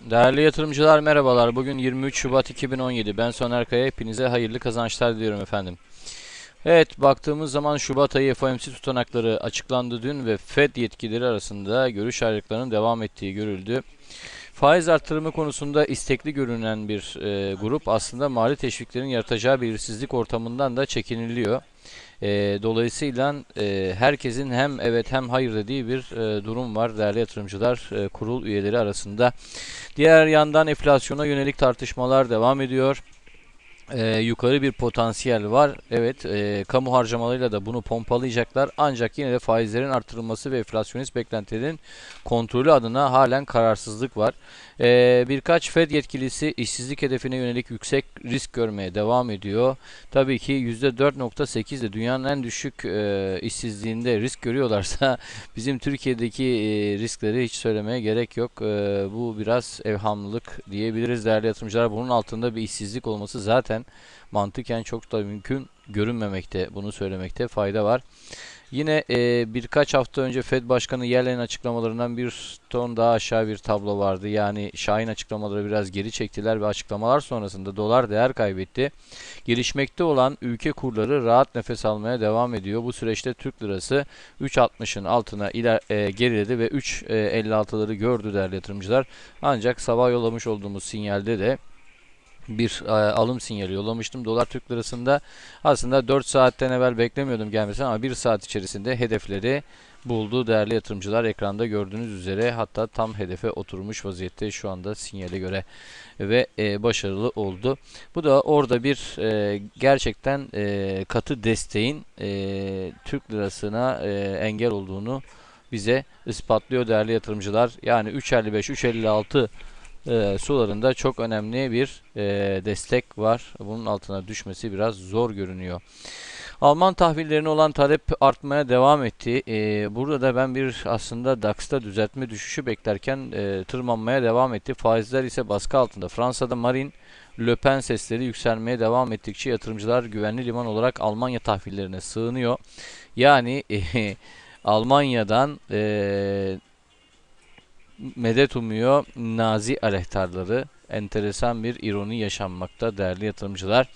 Değerli yatırımcılar merhabalar. Bugün 23 Şubat 2017. Ben Soner Kaya. Hepinize hayırlı kazançlar diliyorum efendim. Evet baktığımız zaman Şubat ayı FOMC tutanakları açıklandı dün ve Fed yetkilileri arasında görüş ayrılıklarının devam ettiği görüldü. Faiz artırımı konusunda istekli görünen bir e, grup aslında mali teşviklerin yaratacağı belirsizlik ortamından da çekiniliyor. E, dolayısıyla e, herkesin hem evet hem hayır dediği bir e, durum var değerli yatırımcılar e, kurul üyeleri arasında. Diğer yandan enflasyona yönelik tartışmalar devam ediyor. Ee, yukarı bir potansiyel var. Evet, e, kamu harcamalarıyla da bunu pompalayacaklar. Ancak yine de faizlerin artırılması ve enflasyonist beklentilerin kontrolü adına halen kararsızlık var. Ee, birkaç Fed yetkilisi işsizlik hedefine yönelik yüksek risk görmeye devam ediyor. Tabii ki %4.8 de dünyanın en düşük e, işsizliğinde risk görüyorlarsa bizim Türkiye'deki e, riskleri hiç söylemeye gerek yok. E, bu biraz evhamlılık diyebiliriz değerli yatırımcılar. Bunun altında bir işsizlik olması zaten mantıken çok da mümkün görünmemekte. Bunu söylemekte fayda var. Yine e, birkaç hafta önce Fed Başkanı Yellen'in açıklamalarından bir ton daha aşağı bir tablo vardı. Yani Şahin açıklamaları biraz geri çektiler ve açıklamalar sonrasında dolar değer kaybetti. Gelişmekte olan ülke kurları rahat nefes almaya devam ediyor. Bu süreçte Türk lirası 3.60'ın altına iler, e, geriledi ve 3.56'ları gördü değerli yatırımcılar. Ancak sabah yollamış olduğumuz sinyalde de bir e, alım sinyali yollamıştım. Dolar Türk lirasında aslında 4 saatten evvel beklemiyordum gelmesini ama 1 saat içerisinde hedefleri buldu değerli yatırımcılar ekranda gördüğünüz üzere hatta tam hedefe oturmuş vaziyette şu anda sinyale göre ve e, başarılı oldu. Bu da orada bir e, gerçekten e, katı desteğin e, Türk lirasına e, engel olduğunu bize ispatlıyor değerli yatırımcılar. Yani 3.55 3.56 e, sularında çok önemli bir e, destek var. Bunun altına düşmesi biraz zor görünüyor. Alman tahvillerine olan talep artmaya devam etti. E, burada da ben bir aslında DAX'ta düzeltme düşüşü beklerken e, tırmanmaya devam etti. Faizler ise baskı altında. Fransa'da Marine Le Pen sesleri yükselmeye devam ettikçe yatırımcılar güvenli liman olarak Almanya tahvillerine sığınıyor. Yani e, Almanya'dan e, medet umuyor Nazi aleyhtarları. Enteresan bir ironi yaşanmakta değerli yatırımcılar.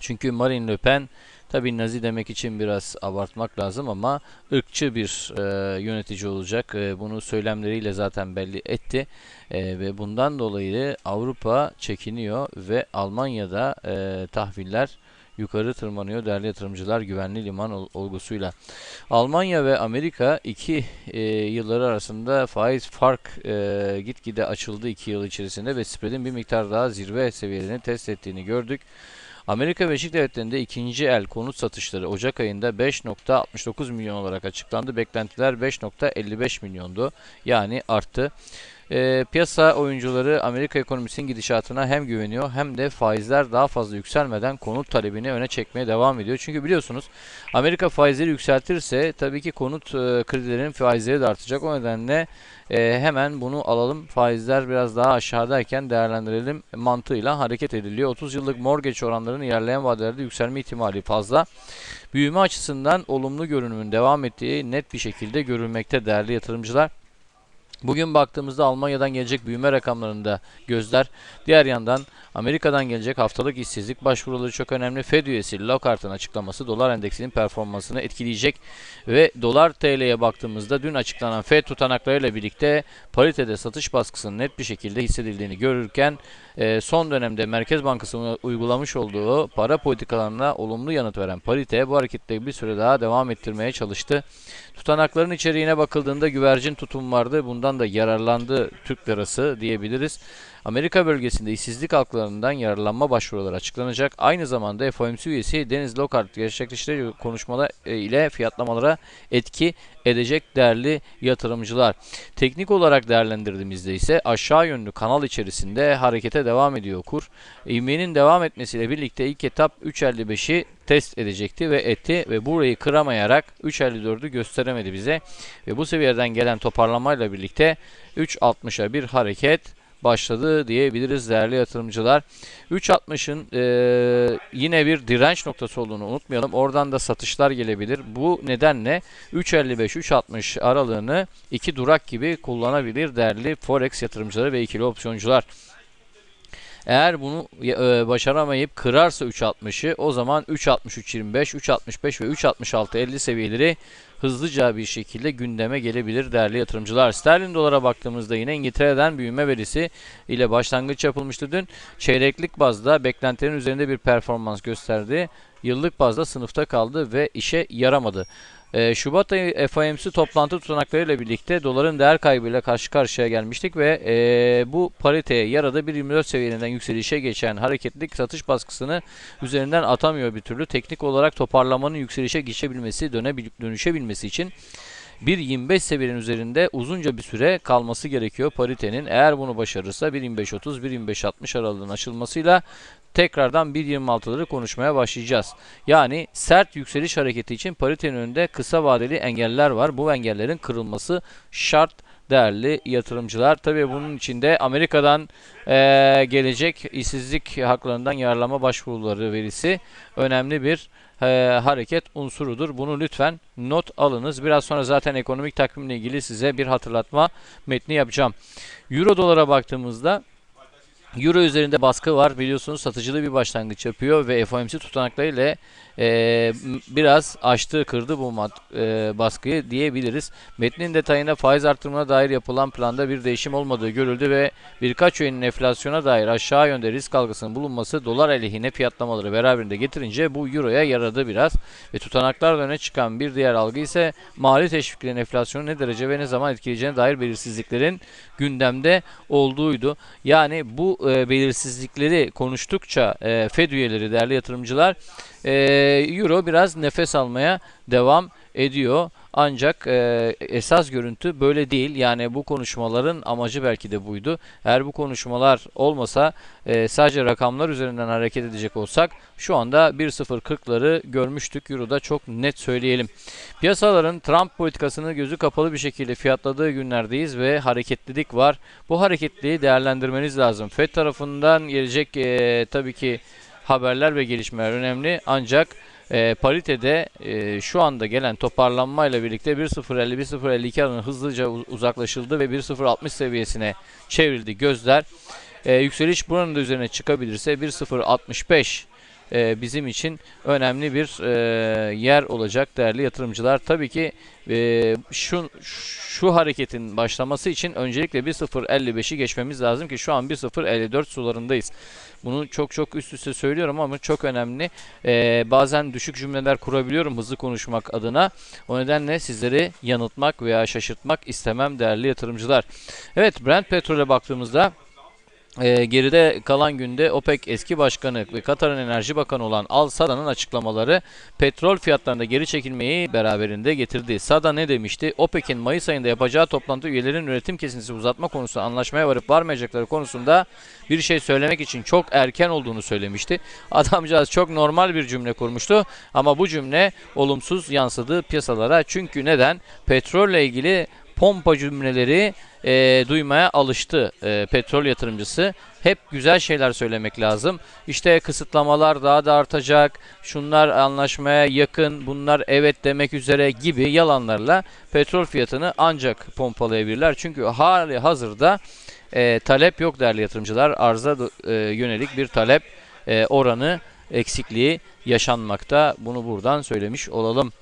Çünkü Marine Le Pen tabi Nazi demek için biraz abartmak lazım ama ırkçı bir e, yönetici olacak. E, bunu söylemleriyle zaten belli etti. E, ve bundan dolayı Avrupa çekiniyor ve Almanya'da e, tahviller yukarı tırmanıyor değerli yatırımcılar güvenli liman ol olgusuyla. Almanya ve Amerika iki e, yılları arasında faiz fark e, gitgide açıldı iki yıl içerisinde ve spreadin bir miktar daha zirve seviyelerini test ettiğini gördük. Amerika Birleşik Devletleri'nde ikinci el konut satışları Ocak ayında 5.69 milyon olarak açıklandı. Beklentiler 5.55 milyondu. Yani arttı. E, piyasa oyuncuları Amerika ekonomisinin gidişatına hem güveniyor hem de faizler daha fazla yükselmeden konut talebini öne çekmeye devam ediyor. Çünkü biliyorsunuz Amerika faizleri yükseltirse tabii ki konut e, kredilerin faizleri de artacak. O nedenle e, hemen bunu alalım. Faizler biraz daha aşağıdayken değerlendirelim mantığıyla hareket ediliyor. 30 yıllık mortgage oranlarının ilerleyen vadelerde yükselme ihtimali fazla. Büyüme açısından olumlu görünümün devam ettiği net bir şekilde görülmekte değerli yatırımcılar. Bugün baktığımızda Almanya'dan gelecek büyüme rakamlarında gözler. Diğer yandan Amerika'dan gelecek haftalık işsizlik başvuruları çok önemli. Fed üyesi Lockhart'ın açıklaması dolar endeksinin performansını etkileyecek ve dolar TL'ye baktığımızda dün açıklanan Fed tutanaklarıyla birlikte paritede satış baskısının net bir şekilde hissedildiğini görürken e, son dönemde Merkez Bankası'nın uygulamış olduğu para politikalarına olumlu yanıt veren parite bu hareketleri bir süre daha devam ettirmeye çalıştı. Tutanakların içeriğine bakıldığında güvercin tutum vardı. Bundan da yararlandı Türk lirası diyebiliriz. Amerika bölgesinde işsizlik haklarından yararlanma başvuruları açıklanacak. Aynı zamanda FOMC üyesi Deniz Lockhart gerçekleştirdiği konuşmalar e, ile fiyatlamalara etki edecek değerli yatırımcılar. Teknik olarak değerlendirdiğimizde ise aşağı yönlü kanal içerisinde harekete devam ediyor kur. İvmenin devam etmesiyle birlikte ilk etap 3.55'i test edecekti ve etti ve burayı kıramayarak 3.54'ü gösteremedi bize. Ve bu seviyeden gelen toparlamayla birlikte 3.60'a bir hareket başladı diyebiliriz değerli yatırımcılar. 3.60'ın e, yine bir direnç noktası olduğunu unutmayalım. Oradan da satışlar gelebilir. Bu nedenle 3.55-3.60 aralığını iki durak gibi kullanabilir değerli forex yatırımcıları ve ikili opsiyoncular. Eğer bunu e, başaramayıp kırarsa 3.60'ı o zaman 3.63.25, 3.65 ve 3.66.50 seviyeleri hızlıca bir şekilde gündeme gelebilir değerli yatırımcılar. Sterlin dolara baktığımızda yine İngiltere'den büyüme verisi ile başlangıç yapılmıştı dün. Çeyreklik bazda beklentilerin üzerinde bir performans gösterdi. Yıllık bazda sınıfta kaldı ve işe yaramadı. Ee, Şubat ayı FOMC toplantı tutanaklarıyla birlikte doların değer kaybıyla karşı karşıya gelmiştik ve e, bu pariteye yaradı 1.24 seviyelerinden yükselişe geçen hareketlilik satış baskısını üzerinden atamıyor bir türlü. Teknik olarak toparlamanın yükselişe geçebilmesi, dönebil- dönüşebilmesi için 1.25 seviyenin üzerinde uzunca bir süre kalması gerekiyor paritenin. Eğer bunu başarırsa 1.25.30, 1.25.60 aralığının aşılmasıyla tekrardan 1.26'ları konuşmaya başlayacağız. Yani sert yükseliş hareketi için paritenin önünde kısa vadeli engeller var. Bu engellerin kırılması şart değerli yatırımcılar. Tabii bunun içinde Amerika'dan eee, gelecek işsizlik haklarından yararlama başvuruları verisi önemli bir eee, hareket unsurudur. Bunu lütfen not alınız. Biraz sonra zaten ekonomik takvimle ilgili size bir hatırlatma metni yapacağım. Euro dolara baktığımızda Euro üzerinde baskı var. Biliyorsunuz satıcılı bir başlangıç yapıyor ve FOMC tutanaklarıyla e, biraz açtı, kırdı bu mad- e, baskıyı diyebiliriz. Metnin detayına faiz artırımına dair yapılan planda bir değişim olmadığı görüldü ve birkaç öğünün enflasyona dair aşağı yönde risk algısının bulunması dolar aleyhine fiyatlamaları beraberinde getirince bu euroya yaradı biraz. Ve tutanaklardan öne çıkan bir diğer algı ise mali teşviklerin enflasyonu ne derece ve ne zaman etkileyeceğine dair belirsizliklerin gündemde olduğuydu. Yani bu e, belirsizlikleri konuştukça e, Fed üyeleri değerli yatırımcılar e, Euro biraz nefes almaya devam ediyor. Ancak e, esas görüntü böyle değil. Yani bu konuşmaların amacı belki de buydu. Eğer bu konuşmalar olmasa e, sadece rakamlar üzerinden hareket edecek olsak şu anda 1.040'ları görmüştük. Euro'da çok net söyleyelim. Piyasaların Trump politikasını gözü kapalı bir şekilde fiyatladığı günlerdeyiz ve hareketlilik var. Bu hareketliliği değerlendirmeniz lazım. Fed tarafından gelecek e, tabii ki haberler ve gelişmeler önemli. Ancak e, paritede e, şu anda gelen toparlanmayla birlikte 1.050-1.052 arasında hızlıca uzaklaşıldı ve 1.060 seviyesine çevrildi gözler. E, yükseliş buranın da üzerine çıkabilirse 1.065 e, bizim için önemli bir e, yer olacak değerli yatırımcılar. Tabii ki e, şu şu hareketin başlaması için öncelikle 1.055'i geçmemiz lazım ki şu an 1.054 sularındayız. Bunu çok çok üst üste söylüyorum ama çok önemli. Ee, bazen düşük cümleler kurabiliyorum hızlı konuşmak adına. O nedenle sizleri yanıltmak veya şaşırtmak istemem değerli yatırımcılar. Evet Brent petrole baktığımızda ee, geride kalan günde OPEC eski başkanı ve Katar'ın enerji bakanı olan Al Sada'nın açıklamaları petrol fiyatlarında geri çekilmeyi beraberinde getirdi. Sada ne demişti? OPEC'in Mayıs ayında yapacağı toplantı üyelerin üretim kesintisi uzatma konusunda anlaşmaya varıp varmayacakları konusunda bir şey söylemek için çok erken olduğunu söylemişti. Adamcağız çok normal bir cümle kurmuştu ama bu cümle olumsuz yansıdı piyasalara. Çünkü neden? Petrolle ilgili pompa cümleleri e, duymaya alıştı e, petrol yatırımcısı. Hep güzel şeyler söylemek lazım. İşte kısıtlamalar daha da artacak, şunlar anlaşmaya yakın, bunlar evet demek üzere gibi yalanlarla petrol fiyatını ancak pompalayabilirler. Çünkü hali hazırda e, talep yok değerli yatırımcılar. Arza e, yönelik bir talep e, oranı eksikliği yaşanmakta. Bunu buradan söylemiş olalım.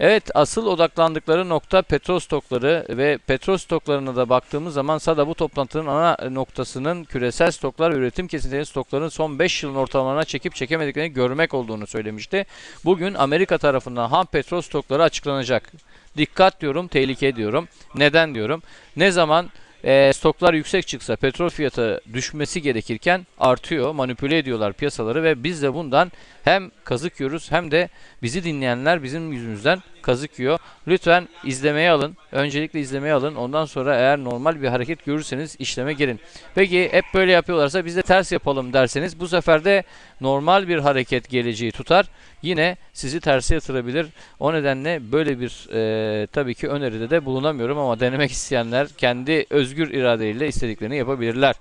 Evet asıl odaklandıkları nokta petrol stokları ve petrol stoklarına da baktığımız zaman sada bu toplantının ana noktasının küresel stoklar ve üretim kesintilerinin stokların son 5 yılın ortalamalarına çekip çekemediklerini görmek olduğunu söylemişti. Bugün Amerika tarafından ham petrol stokları açıklanacak. Dikkat diyorum, tehlike diyorum. Neden diyorum? Ne zaman e, stoklar yüksek çıksa petrol fiyatı düşmesi gerekirken artıyor. Manipüle ediyorlar piyasaları ve biz de bundan hem kazık yiyoruz hem de bizi dinleyenler bizim yüzümüzden kazık yiyor. Lütfen izlemeye alın. Öncelikle izlemeye alın. Ondan sonra eğer normal bir hareket görürseniz işleme girin. Peki hep böyle yapıyorlarsa biz de ters yapalım derseniz bu sefer de normal bir hareket geleceği tutar. Yine sizi terse yatırabilir. O nedenle böyle bir e, tabii ki öneride de bulunamıyorum ama denemek isteyenler kendi özgür iradeleriyle istediklerini yapabilirler.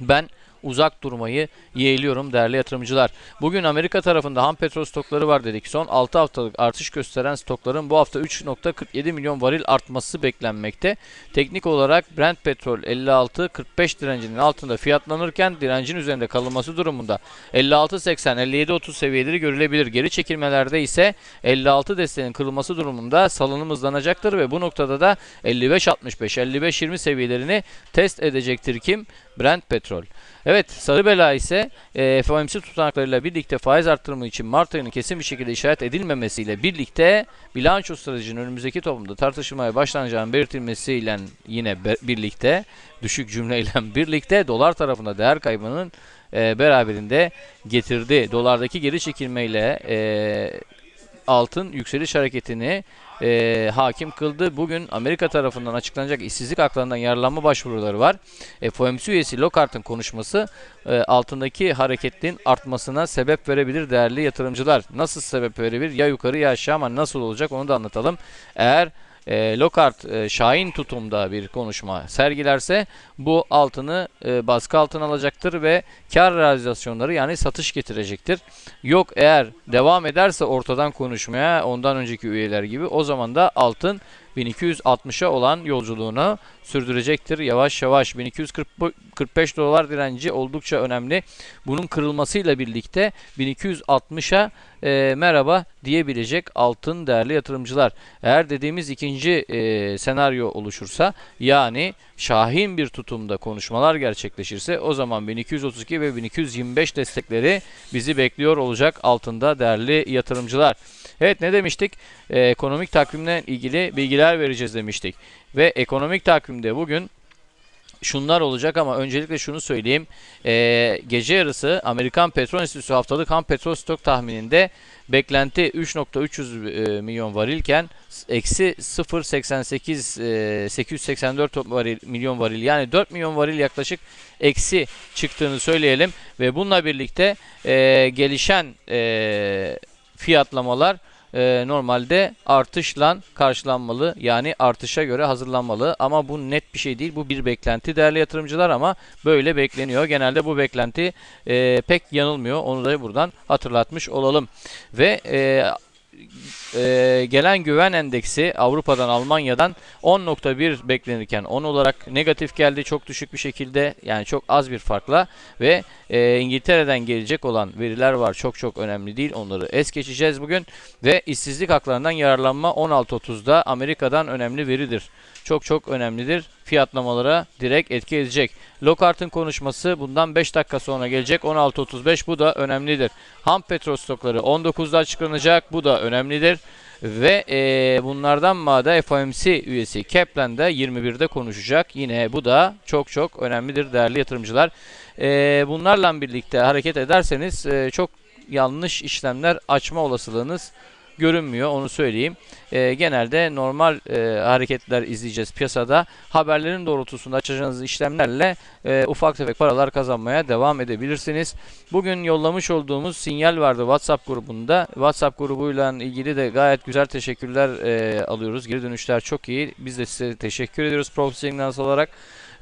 Ben uzak durmayı yeğliyorum değerli yatırımcılar. Bugün Amerika tarafında ham petrol stokları var dedik. Son 6 haftalık artış gösteren stokların bu hafta 3.47 milyon varil artması beklenmekte. Teknik olarak Brent petrol 56-45 direncinin altında fiyatlanırken direncin üzerinde kalınması durumunda 56-80-57-30 seviyeleri görülebilir. Geri çekilmelerde ise 56 desteğinin kırılması durumunda salınım hızlanacaktır ve bu noktada da 55-65-55-20 seviyelerini test edecektir kim? Brent petrol. Evet sarı bela ise e, FOMC tutanaklarıyla birlikte faiz arttırımı için Mart ayının kesin bir şekilde işaret edilmemesiyle birlikte bilanço stratejinin önümüzdeki toplumda tartışılmaya başlanacağının belirtilmesiyle yine be- birlikte düşük cümleyle birlikte dolar tarafında değer kaybının e, beraberinde getirdi. Dolardaki geri çekilmeyle e, altın yükseliş hareketini e, hakim kıldı. Bugün Amerika tarafından açıklanacak işsizlik haklarından yararlanma başvuruları var. E, FOMC üyesi Lockhart'ın konuşması e, altındaki hareketin artmasına sebep verebilir değerli yatırımcılar. Nasıl sebep verebilir? Ya yukarı ya aşağı ama nasıl olacak onu da anlatalım. Eğer e, Lockhart e, şahin tutumda bir konuşma sergilerse bu altını e, baskı altına alacaktır ve kar realizasyonları yani satış getirecektir. Yok eğer devam ederse ortadan konuşmaya ondan önceki üyeler gibi o zaman da altın 1260'a olan yolculuğunu sürdürecektir. Yavaş yavaş 1245 dolar direnci oldukça önemli. Bunun kırılmasıyla birlikte 1260'a e, merhaba diyebilecek altın değerli yatırımcılar. Eğer dediğimiz ikinci e, senaryo oluşursa yani şahin bir tutumda konuşmalar gerçekleşirse o zaman 1232 ve 1225 destekleri bizi bekliyor olacak altında değerli yatırımcılar. Evet ne demiştik? Ee, ekonomik takvimle ilgili bilgiler vereceğiz demiştik. Ve ekonomik takvimde bugün şunlar olacak ama öncelikle şunu söyleyeyim. Ee, gece yarısı Amerikan Petrol Enstitüsü haftalık ham petrol stok tahmininde beklenti 3.300 e, milyon varilken eksi 0.88 e, 884 varil, milyon varil yani 4 milyon varil yaklaşık eksi çıktığını söyleyelim ve bununla birlikte e, gelişen e, fiyatlamalar e, normalde artışla karşılanmalı. Yani artışa göre hazırlanmalı. Ama bu net bir şey değil. Bu bir beklenti değerli yatırımcılar ama böyle bekleniyor. Genelde bu beklenti e, pek yanılmıyor. Onu da buradan hatırlatmış olalım. Ve e, e, gelen güven endeksi Avrupa'dan Almanya'dan 10.1 beklenirken 10 olarak negatif geldi çok düşük bir şekilde yani çok az bir farkla ve e, İngiltere'den gelecek olan veriler var çok çok önemli değil onları es geçeceğiz bugün ve işsizlik haklarından yararlanma 16.30'da Amerika'dan önemli veridir. Çok çok önemlidir fiyatlamalara direkt etki edecek. Lockhart'ın konuşması bundan 5 dakika sonra gelecek 16.35 bu da önemlidir. Ham petrol stokları 19'da açıklanacak bu da önemlidir. Ve e, bunlardan mağda FOMC üyesi Kaplan da 21'de konuşacak. Yine bu da çok çok önemlidir değerli yatırımcılar. E, bunlarla birlikte hareket ederseniz e, çok yanlış işlemler açma olasılığınız görünmüyor onu söyleyeyim. E, genelde normal e, hareketler izleyeceğiz piyasada. Haberlerin doğrultusunda açacağınız işlemlerle e, ufak tefek paralar kazanmaya devam edebilirsiniz. Bugün yollamış olduğumuz sinyal vardı WhatsApp grubunda. WhatsApp grubuyla ilgili de gayet güzel teşekkürler e, alıyoruz. Geri dönüşler çok iyi. Biz de size teşekkür ediyoruz Profesyonel olarak.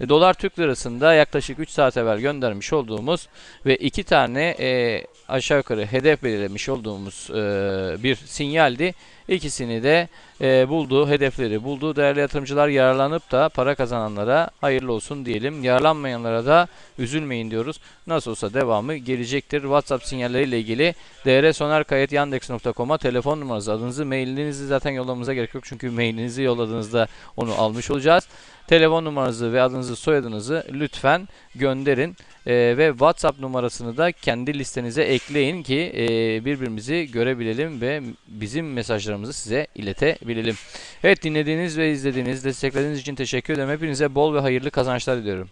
E, Dolar Türk Lirası'nda yaklaşık 3 saat evvel göndermiş olduğumuz ve 2 tane e, aşağı yukarı hedef belirlemiş olduğumuz e, bir sinyaldi. İkisini de e, buldu, hedefleri buldu. Değerli yatırımcılar yararlanıp da para kazananlara hayırlı olsun diyelim. Yararlanmayanlara da üzülmeyin diyoruz. Nasıl olsa devamı gelecektir. WhatsApp sinyalleriyle ilgili drsonerkayetyandex.com'a telefon numaranızı, adınızı, mailinizi zaten yollamamıza gerek yok. Çünkü mailinizi yolladığınızda onu almış olacağız. Telefon numaranızı ve adınızı, soyadınızı lütfen gönderin. Ee, ve WhatsApp numarasını da kendi listenize ekleyin ki e, birbirimizi görebilelim ve bizim mesajlarımızı size iletebilelim. Evet dinlediğiniz ve izlediğiniz, desteklediğiniz için teşekkür ederim. Hepinize bol ve hayırlı kazançlar diliyorum.